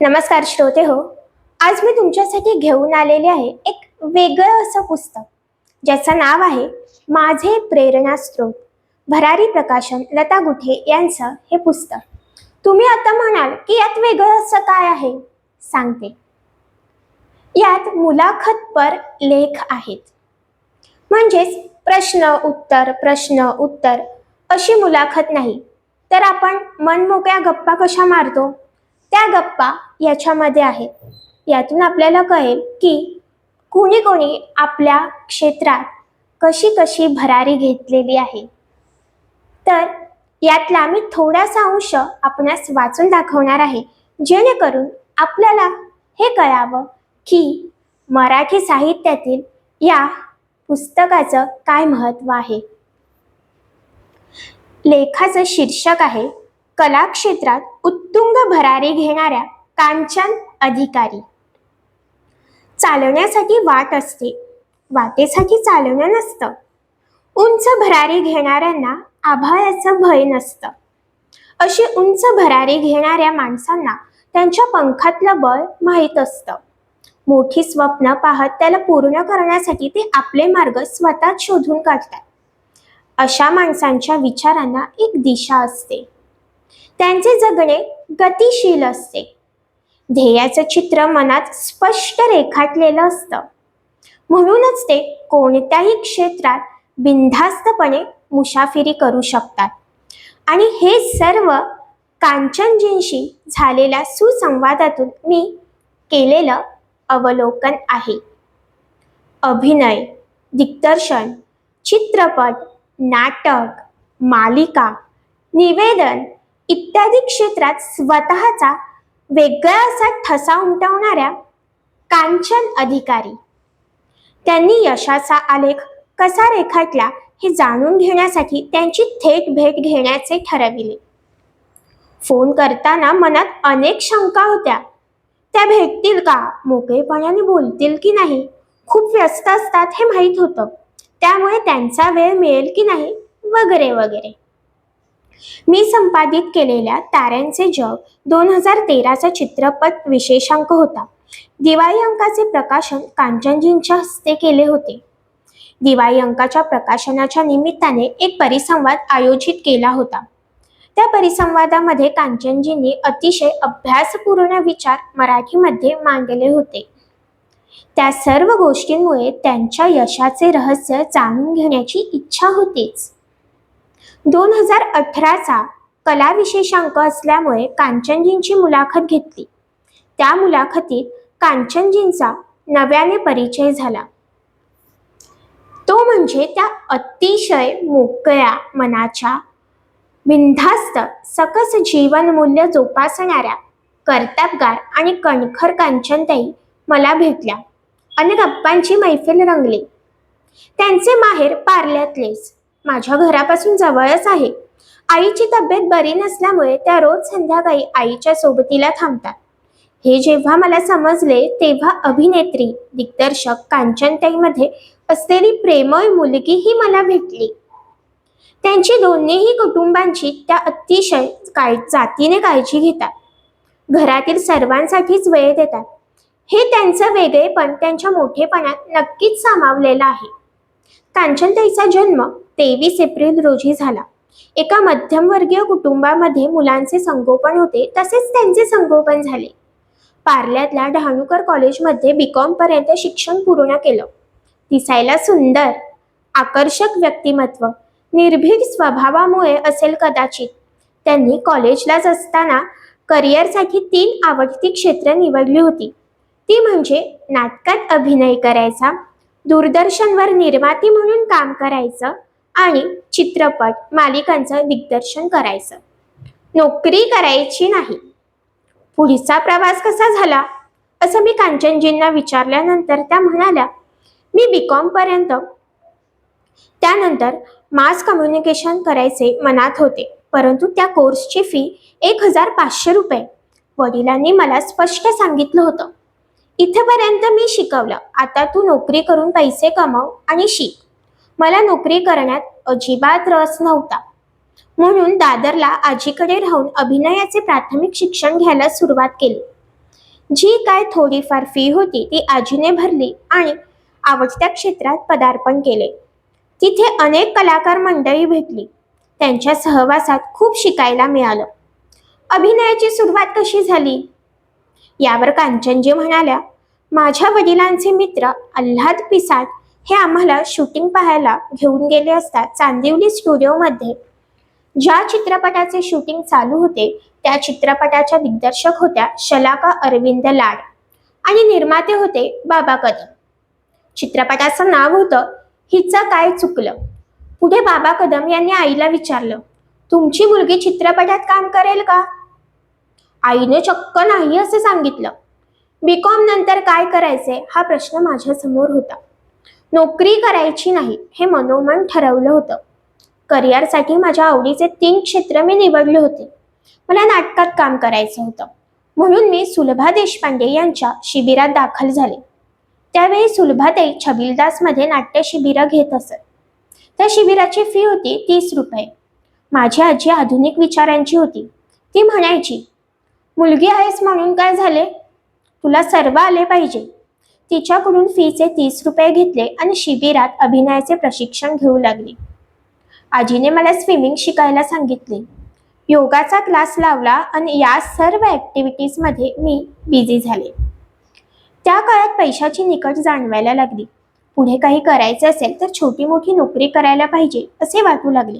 नमस्कार श्रोते हो आज मी तुमच्यासाठी घेऊन आलेले आहे एक वेगळं असं पुस्तक ज्याचं नाव आहे माझे प्रेरणास्त्रोत भरारी प्रकाशन लता गुठे यांचं हे पुस्तक. तुम्ही आता म्हणाल की यात वेगळं असं काय आहे? सांगते. यात मुलाखतपर लेख आहेत. म्हणजेच प्रश्न उत्तर प्रश्न उत्तर अशी मुलाखत नाही. तर आपण मनमोकळ्या गप्पा कशा मारतो? त्या गप्पा याच्यामध्ये आहेत. यातून आपल्याला कळेल की कोणी कोणी आपल्या क्षेत्रात कशी कशी भरारी घेतलेली आहे. तर यातला मी थोडासा अंश आपणास वाचून दाखवणार आहे. जेणेकरून आपल्याला हे कळावं की मराठी साहित्यातील या पुस्तकाचं काय महत्त्व आहे. लेखाचं शीर्षक आहे कला क्षेत्रात उत्तुंग भरारी घेणाऱ्या कांचन अधिकारी. चालवण्यासाठी वाट असते. वाटेसाठी चालवणं नसतं. उंच भरारी घेणाऱ्यांना आभाळाचं भय नसतं. अशी उंच भरारी घेणाऱ्या माणसांना त्यांच्या पंखातलं बळ माहीत असतं. मोठी स्वप्न पाहत त्याला पूर्ण करण्यासाठी ते आपले मार्ग स्वतःच शोधून काढतात. अशा माणसांच्या विचारांना एक दिशा असते. त्यांचे जगणे गतिशील असते. ध्येयाचं चित्र मनात स्पष्ट रेखाटलेलं असतं. म्हणूनच ते कोणत्याही क्षेत्रात बिनधास्तपणे मुसाफिरी करू शकतात. आणि हे सर्व कांचनजींशी झालेल्या सुसंवादातून मी केलेलं अवलोकन आहे. अभिनय दिग्दर्शन चित्रपट नाटक मालिका निवेदन इत्यादी क्षेत्रात स्वतःचा वेगळा असा ठसा उमटवणाऱ्या कांचन अधिकारी. त्यांनी यशाचा आलेख कसा रेखाटला हे जाणून घेण्यासाठी त्यांची थेट भेट घेण्याचे ठरविले. फोन करताना मनात अनेक शंका होत्या. त्या भेटतील का? मोकळेपणाने बोलतील की नाही? खूप व्यस्त असतात हे माहीत होतं. त्यामुळे त्यांचा वेळ मिळेल की नाही? वगैरे वगैरे. मी संपादित केलेल्या ताऱ्यांचे जग दोन हजार तेराचा चित्रपट विशेषांक होता. दिवाळी अंकाचे प्रकाशन कांचनजींच्या हस्ते केले होते. दिवाळी अंकाच्या प्रकाशनाच्या निमित्ताने एक परिसंवाद आयोजित केला होता. त्या परिसंवादामध्ये कांचनजींनी अतिशय अभ्यासपूर्ण विचार मराठीमध्ये मांडले होते. त्या सर्व गोष्टींमुळे त्यांच्या यशाचे रहस्य जाणून घेण्याची इच्छा होतीच. दोन हजार अठराचा कला विशेषांक असल्यामुळे कांचनजींची मुलाखत घेतली. त्या मुलाखतीत कांचनजींचा नव्याने परिचय झाला. तो म्हणजे त्या अतिशय मोकळ्या मनाच्या बिनधास्त सकस जीवनमूल्य जोपासणाऱ्या कर्तबगार आणि कणखर कांचनताई मला भेटल्या आणि गप्पांची मैफिल रंगली. त्यांचे माहेर पार्ल्यातलेच. माझ्या घरापासून जवळच आहे. आईची तब्येत बरी नसल्यामुळे त्या रोज संध्याकाळी आईच्या सोबतीला थांबतात. हे जेव्हा मला समजले तेव्हा अभिनेत्री दिग्दर्शक कांचनताईमध्ये असलेली प्रेमळ मुलगी ही मला भेटली. त्यांची दोन्हीही कुटुंबांची त्या अतिशय काय जातीने काळजी घेतात. घरातील सर्वांसाठीच वेळ देतात. हे त्यांचं वेगळेपण त्यांच्या मोठेपणात नक्कीच सामावलेलं आहे. कांचनताईचा जन्म तेवीस एप्रिल रोजी झाला. एका मध्यमवर्गीय कुटुंबामध्ये मुलांचे संगोपन होते तसेच त्यांचे संगोपन झाले. पार्ल्यातल्या डहाणूकर कॉलेजमध्ये बी कॉम पर्यंत शिक्षण पूर्ण केलं. दिसायला सुंदर आकर्षक व्यक्तिमत्व निर्भीड स्वभावामुळे असेल कदाचित. त्यांनी कॉलेजलाच असताना करिअरसाठी तीन आवडती क्षेत्र निवडली होती. ती म्हणजे नाटकात अभिनय करायचा दूरदर्शनवर निर्माती म्हणून काम करायचं आणि चित्रपट मालिकांचं दिग्दर्शन करायचं. नोकरी करायची नाही. पुढचा प्रवास कसा झाला? असं मी कांचनजींना विचारल्यानंतर त्या म्हणाल्या मी बी कॉम पर्यंत. त्यानंतर मास कम्युनिकेशन करायचे मनात होते परंतु त्या कोर्सची फी एक हजार पाचशे रुपये. वडिलांनी मला स्पष्ट सांगितलं होतं इथेपर्यंत मी शिकवलं. आता तू नोकरी करून पैसे कमाव आणि शिक. मला नोकरी करण्यात अजिबात रस नव्हता. म्हणून दादरला आजीकडे राहून अभिनयाचे प्राथमिक शिक्षण घ्यायला सुरुवात केली. जी काय थोडीफार फी होती ती आजीने भरली आणि आवडत्या क्षेत्रात पदार्पण केले. तिथे अनेक कलाकार मंडळी भेटली. त्यांच्या सहवासात खूप शिकायला मिळालं. अभिनयाची सुरुवात कशी झाली? यावर कांचनजी म्हणाल्या माझ्या वडिलांचे मित्र आल्हाद पिसाट हे आम्हाला शूटिंग पाहायला घेऊन गेले असता चांदिवली स्टुडिओमध्ये ज्या चित्रपटाचे शूटिंग चालू होते त्या चित्रपटाच्या दिग्दर्शक होत्या शलाका अरविंद लाड आणि निर्माते होते बाबा कदम. चित्रपटाचं नाव होतं हिचं काय चुकलं? पुढे बाबा कदम यांनी आईला विचारलं तुमची मुलगी चित्रपटात काम करेल का? आईने चक्क नाही असं सांगितलं. बीकॉम नंतर काय करायचे हा प्रश्न माझ्यासमोर होता. नोकरी करायची नाही हे मनोमन ठरवलं होतं. करिअरसाठी माझ्या आवडीचे तीन क्षेत्र मी निवडले होते. मला नाटकात काम करायचं होतं. म्हणून मी सुलभा देशपांडे यांच्या शिबिरात दाखल झाले. त्यावेळी सुलभाताई छबिलदासमध्ये नाट्य शिबिरं घेत असत. त्या शिबिराची फी होती तीस रुपये. माझी आजी आधुनिक विचारांची होती. ती म्हणायची मुलगी आहेस म्हणून काय झाले? तुला सर्व आले पाहिजे. तिच्याकडून फीचे तीस रुपये घेतले आणि शिबिरात अभिनयाचे प्रशिक्षण घेऊ लागले. आजीने मला स्विमिंग शिकायला सांगितले. योगाचा क्लास लावला आणि या सर्व ॲक्टिव्हिटीजमध्ये मी बिझी झाले. त्या काळात पैशाची निकट जाणवायला लागली. पुढे काही करायचे असेल तर छोटी मोठी नोकरी करायला पाहिजे असे वाटू लागले.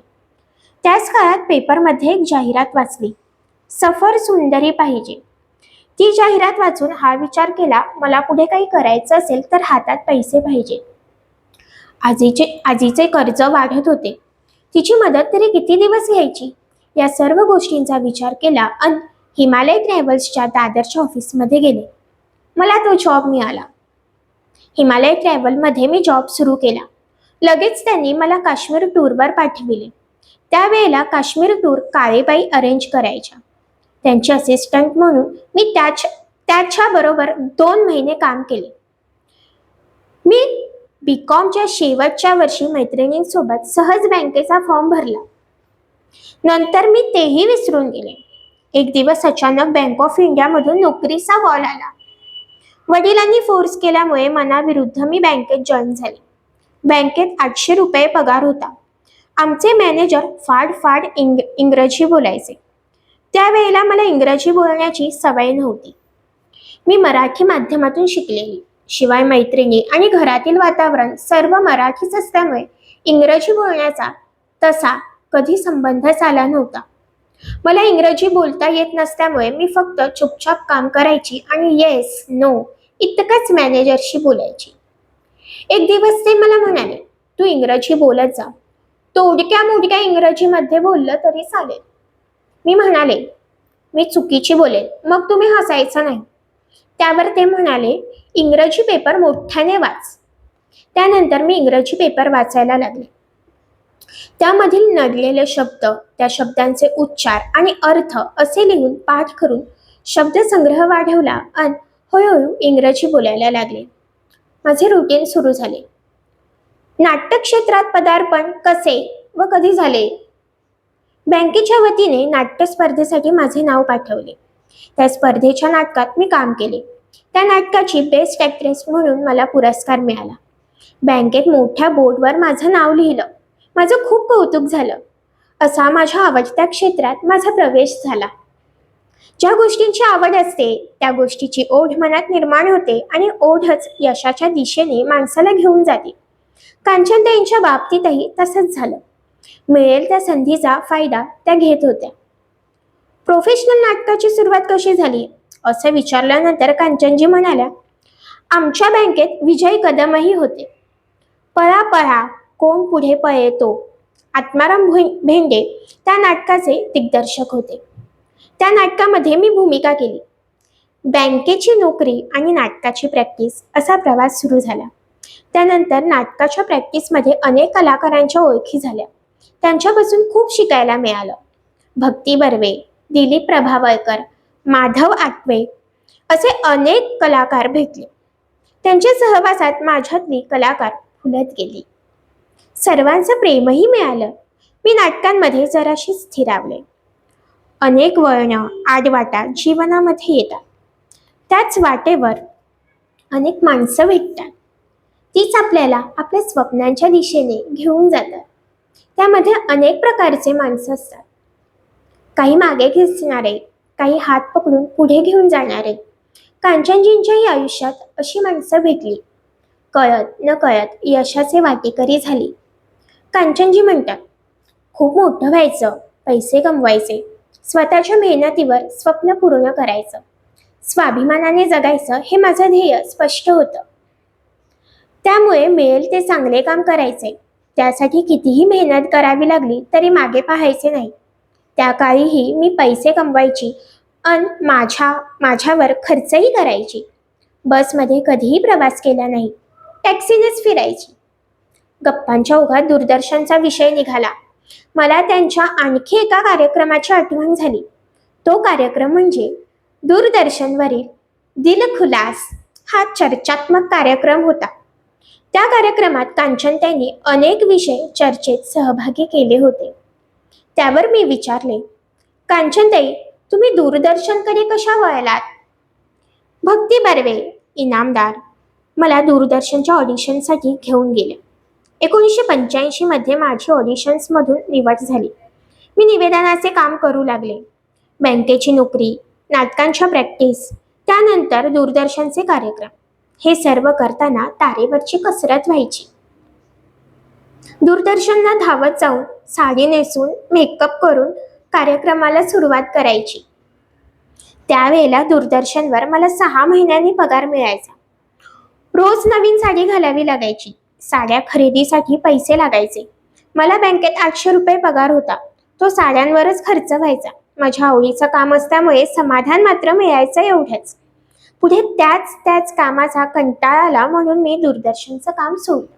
त्याच काळात पेपरमध्ये एक जाहिरात वाचली. सफर सुंदरी पाहिजे. ती जाहिरात वाचून हा विचार केला मला पुढे काही करायचं असेल तर हातात पैसे पाहिजे. आजीचे आजीचे कर्ज वाढत होते. तिची मदत तरी किती दिवस घ्यायची? या सर्व गोष्टींचा विचार केला आणि हिमालय ट्रॅव्हल्सच्या दादरच्या ऑफिसमध्ये गेले. मला तो जॉब मिळाला. हिमालय ट्रॅव्हलमध्ये मी जॉब सुरू केला. लगेच त्यांनी मला काश्मीर टूरवर पाठविले. त्यावेळेला काश्मीर टूर काळेबाई अरेंज करायच्या. त्यांचे असिस्टंट म्हणून मी त्याच्या त्याच्याबरोबर दोन महिने काम केले. मी बी कॉमच्या शेवटच्या वर्षी मैत्रिणींसोबत सहज बँकेचा फॉर्म भरला. नंतर मी तेही विसरून गेले. एक दिवस अचानक बँक ऑफ इंडियामधून नोकरीचा कॉल आला. वडिलांनी फोर्स केल्यामुळे मनाविरुद्ध मी बँकेत जॉईन झाले. बँकेत आठशे रुपये पगार होता. आमचे मॅनेजर फाड फाड इंग इंग्रजी बोलायचे. त्यावेळेला मला इंग्रजी बोलण्याची सवय नव्हती. मी मराठी माध्यमातून शिकलेली. शिवाय मैत्रिणी आणि घरातील वातावरण सर्व मराठीच असल्यामुळे इंग्रजी बोलण्याचा तसा कधी संबंधच आला नव्हता. मला इंग्रजी बोलता येत नसल्यामुळे मी फक्त चुपचाप काम करायची आणि येस नो इतकंच मॅनेजरशी बोलायची. एक दिवस ते मला म्हणाले तू इंग्रजी बोलत जा. तोडक्या मोडक्या इंग्रजीमध्ये बोललं तरी चालेल. मी म्हणाले मी चुकीची बोलेन मग तुम्ही हसायचं नाही. त्यावर ते म्हणाले इंग्रजी पेपर मोठ्याने वाच. त्यानंतर मी इंग्रजी पेपर वाचायला लागले. त्यामधील नडलेले शब्द त्या शब्दांचे उच्चार आणि अर्थ असे लिहून पाठ करून शब्दसंग्रह वाढवला आणि हळूहळू इंग्रजी बोलायला लागले. माझे रुटीन सुरू झाले. नाट्य क्षेत्रात पदार्पण कसे व कधी झाले? बँकेच्या वतीने नाट्य स्पर्धेसाठी माझे नाव पाठवले. त्या स्पर्धेच्या नाटकात मी काम केले. त्या नाटकाची बेस्ट ॲक्ट्रेस म्हणून मला पुरस्कार मिळाला. बँकेत मोठ्या बोर्डवर माझं नाव लिहिलं. माझं खूप कौतुक झालं. असा माझ्या आवडत्या क्षेत्रात माझा प्रवेश झाला. ज्या गोष्टींची आवड असते त्या गोष्टीची ओढ मनात निर्माण होते आणि ओढच यशाच्या दिशेने माणसाला घेऊन जाते. कांचनताईंच्या बाबतीतही तसंच झालं. मिळेल त्या संधीचा फायदा त्या घेत होत्या. प्रोफेशनल नाटकाची सुरुवात कशी झाली? असं विचारल्यानंतर कांचनजी म्हणाल्या आमच्या बँकेत विजय कदमही होते. पळा पळा कोण पुढे पळेतो? आत्माराम भेंडे त्या नाटकाचे दिग्दर्शक होते. त्या नाटकामध्ये मी भूमिका केली. बँकेची नोकरी आणि नाटकाची प्रॅक्टिस असा प्रवास सुरू झाला. त्यानंतर नाटकाच्या प्रॅक्टिसमध्ये अनेक कलाकारांच्या ओळखी झाल्या. त्यांच्यापासून खूप शिकायला मिळालं. भक्ती बर्वे दिलीप प्रभावळकर माधव आटवे असे अनेक कलाकार भेटले. त्यांच्या सहवासात माझ्यातली कलाकार फुलत गेली. सर्वांचं प्रेमही मिळालं. मी नाटकांमध्ये जराशी स्थिरावले. अनेक वळणं आडवाटा जीवनामध्ये येतात. त्याच वाटेवर अनेक माणसं भेटतात. तीच आपल्याला आपल्या स्वप्नांच्या दिशेने घेऊन जातात. त्यामध्ये अनेक प्रकारचे माणसं असतात. काही मागे खेचणारे काही हात पकडून पुढे घेऊन जाणारे. कांचनजींच्याही आयुष्यात अशी माणसं भेटली. कळत न कळत यशाचे वाटेकरी झाली. कांचनजी म्हणतात खूप मोठं व्हायचं पैसे कमवायचे स्वतःच्या मेहनतीवर स्वप्न पूर्ण करायचं. स्वाभिमानाने जगायचं हे माझं ध्येय स्पष्ट होतं. त्यामुळे मिळेल ते चांगले काम करायचे. त्यासाठी कितीही मेहनत करावी लागली तरी मागे पाहायचे नाही. त्या काळीही मी पैसे कमवायची अन माझ्या माझ्यावर खर्चही करायची. बसमध्ये कधीही प्रवास केला नाही. टॅक्सीनेच फिरायची. गप्पांच्या ओघात दूरदर्शनचा विषय निघाला. मला त्यांच्या आणखी एका कार्यक्रमाची आठवण झाली. तो कार्यक्रम म्हणजे दूरदर्शनवरील दिलखुलास हा चर्चात्मक कार्यक्रम होता. त्या कार्यक्रमात कांचन त्यांनी अनेक विषय चर्चेत सहभागी केले होते. त्यावर मी विचारले कांचनताई तुम्ही दूरदर्शनकडे कशा वळलात? भक्ती बर्वे इनामदार. मला दूरदर्शनच्या ऑडिशनसाठी घेऊन गेले. एकोणीसशे पंच्याऐंशीमध्ये माझी ऑडिशन्समधून निवड झाली. मी निवेदनाचे काम करू लागले. बँकेची नोकरी नाटकांच्या प्रॅक्टिस त्यानंतर दूरदर्शनचे कार्यक्रम. हे सर्व करताना तारेवरची कसरत व्हायची. दूरदर्शनला धावत जाऊन साडी नेसून मेकअप करून कार्यक्रमाला सुरुवात करायची. त्यावेळेला दूरदर्शनवर मला सहा महिन्यांनी पगार मिळायचा. रोज नवीन साडी घालावी लागायची. साड्या खरेदीसाठी पैसे लागायचे. मला बँकेत आठशे रुपये पगार होता. तो साड्यांवरच खर्च व्हायचा. माझ्या आवडीचं काम असल्यामुळे समाधान मात्र मिळायचं एवढंच. पुढे त्याच त्याच कामाचा कंटाळा आला म्हणून मी दूरदर्शनचं काम सोडलं.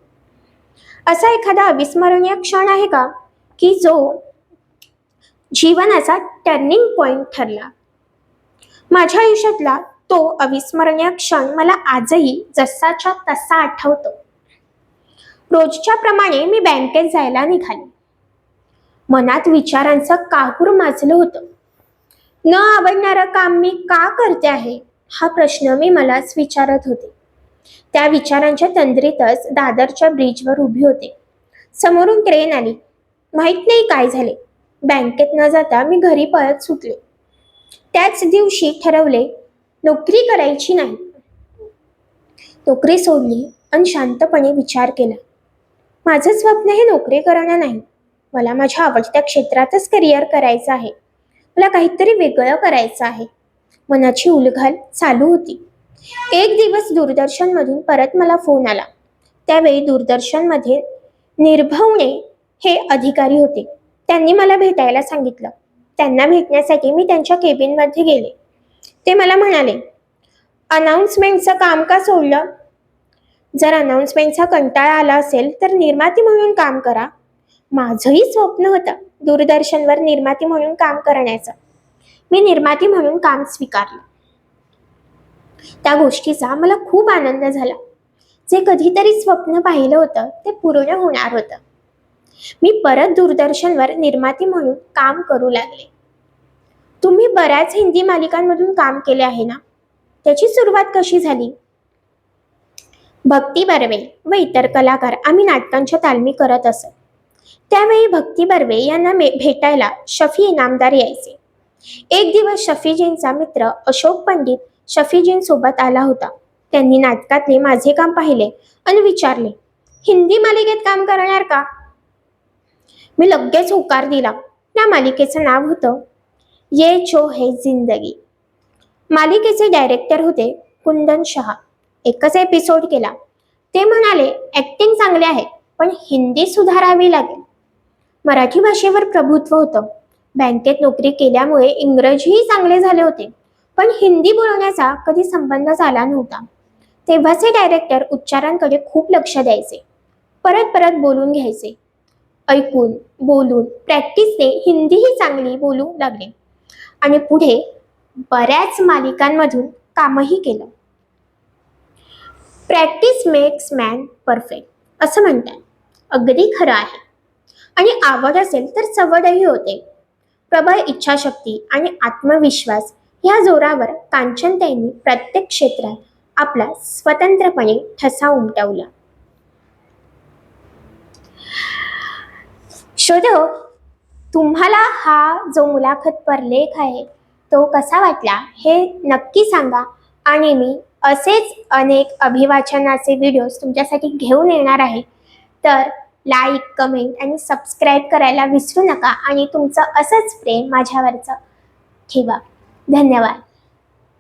असा एखादा अविस्मरणीय क्षण आहे का? की जो जीवनाचा टर्निंग पॉइंट ठरला. माझ्या आयुष्यातला तो अविस्मरणीय क्षण मला आजही जसाच्या तसा आठवतो. रोजच्या प्रमाणे मी बँकेत जायला निघाले. मनात विचारांचं काहूर माजलं होतं. न आवडणारं काम मी का करते आहे? हा प्रश्न मी मलाच विचारत होते. त्या विचारांच्या तंद्रीतच दादरच्या ब्रिजवर उभी होते. समोरून ट्रेन आली. माहीत नाही काय झाले. बँकेत न जाता मी घरी पळत सुटले. त्याच दिवशी ठरवले नोकरी करायची नाही. नोकरी सोडली आणि शांतपणे विचार केला. माझं स्वप्न हे नोकरी करणं नाही. मला माझ्या आवडत्या क्षेत्रातच करिअर करायचं आहे. मला काहीतरी वेगळं करायचं आहे. मनाची उलघाल चालू होती. एक दिवस दूरदर्शनमधून परत मला फोन आला. त्यावेळी दूरदर्शनमध्ये निर्भवणे हे अधिकारी होते. त्यांनी मला भेटायला सांगितलं. त्यांना भेटण्यासाठी मी त्यांच्या केबिनमध्ये गेले. ते मला म्हणाले अनाऊन्समेंटचं काम का सोडलं? जर अनाऊन्समेंटचा कंटाळा आला असेल तर निर्माती म्हणून काम करा. माझंही स्वप्न होतं दूरदर्शनवर निर्माती म्हणून काम करण्याचं. मी निर्माती म्हणून काम स्वीकारलं. त्या गोष्टीचा मला खूप आनंद झाला. जे कधीतरी स्वप्न पाहिलं होतं ते पूर्ण होणार होतं. मी परत दूरदर्शनवर निर्माती म्हणून काम करू लागले. तुम्ही बऱ्याच हिंदी मालिकांमधून काम केले आहे ना? त्याची सुरुवात कशी झाली? भक्ती बर्वे व इतर कलाकार आम्ही नाटकांच्या तालमी करत असत. त्यावेळी भक्ती बर्वे यांना भेटायला शफी इनामदार यायचे. एक दिवस शफीजींचा मित्र अशोक पंडित शफीजींसोबत आला होता. त्यांनी नाटकातले माझे काम पाहिले आणि विचारले हिंदी मालिकेत काम करणार का? मी लगेच होकार दिला. त्या मालिकेचं नाव होतं ये जो है जिंदगी. मालिकेचे डायरेक्टर होते कुंदन शहा. एकच एपिसोड केला. ते म्हणाले ऍक्टिंग चांगले आहे पण हिंदी सुधारावी लागेल. मराठी भाषेवर प्रभुत्व होतं. बँकेत नोकरी केल्यामुळे इंग्रजीही चांगले झाले होते पण हिंदी बोलण्याचा कधी संबंध झाला नव्हता. तेव्हाचे डायरेक्टर उच्चारांकडे खूप लक्ष द्यायचे. परत परत बोलून घ्यायचे. ऐकून बोलून प्रॅक्टिसने हिंदीही चांगली बोलू लागले. आणि पुढे बऱ्याच मालिकांमधून कामही केलं. प्रॅक्टिस मेक्स मॅन परफेक्ट असं म्हणतात. अगदी खरं आहे. आणि आवड असेल तर सवडही होते. प्रबळ इच्छाशक्ती आणि आत्मविश्वास या जोरावर कांचनताईंनी प्रत्येक क्षेत्रात आपला स्वतंत्रपणे ठसा उमटवला. शोधो तुम्हाला हा जो मुलाखतपर लेख आहे तो कसा वाटला हे नक्की सांगा आणि मी असेच अनेक अभिवाचनाचे व्हिडिओज तुमच्यासाठी घेऊन येणार आहे. तर लाईक कमेंट आणि सबस्क्राईब करायला विसरू नका आणि तुमचं असंच प्रेम माझ्यावरचं ठेवा. धन्यवाद.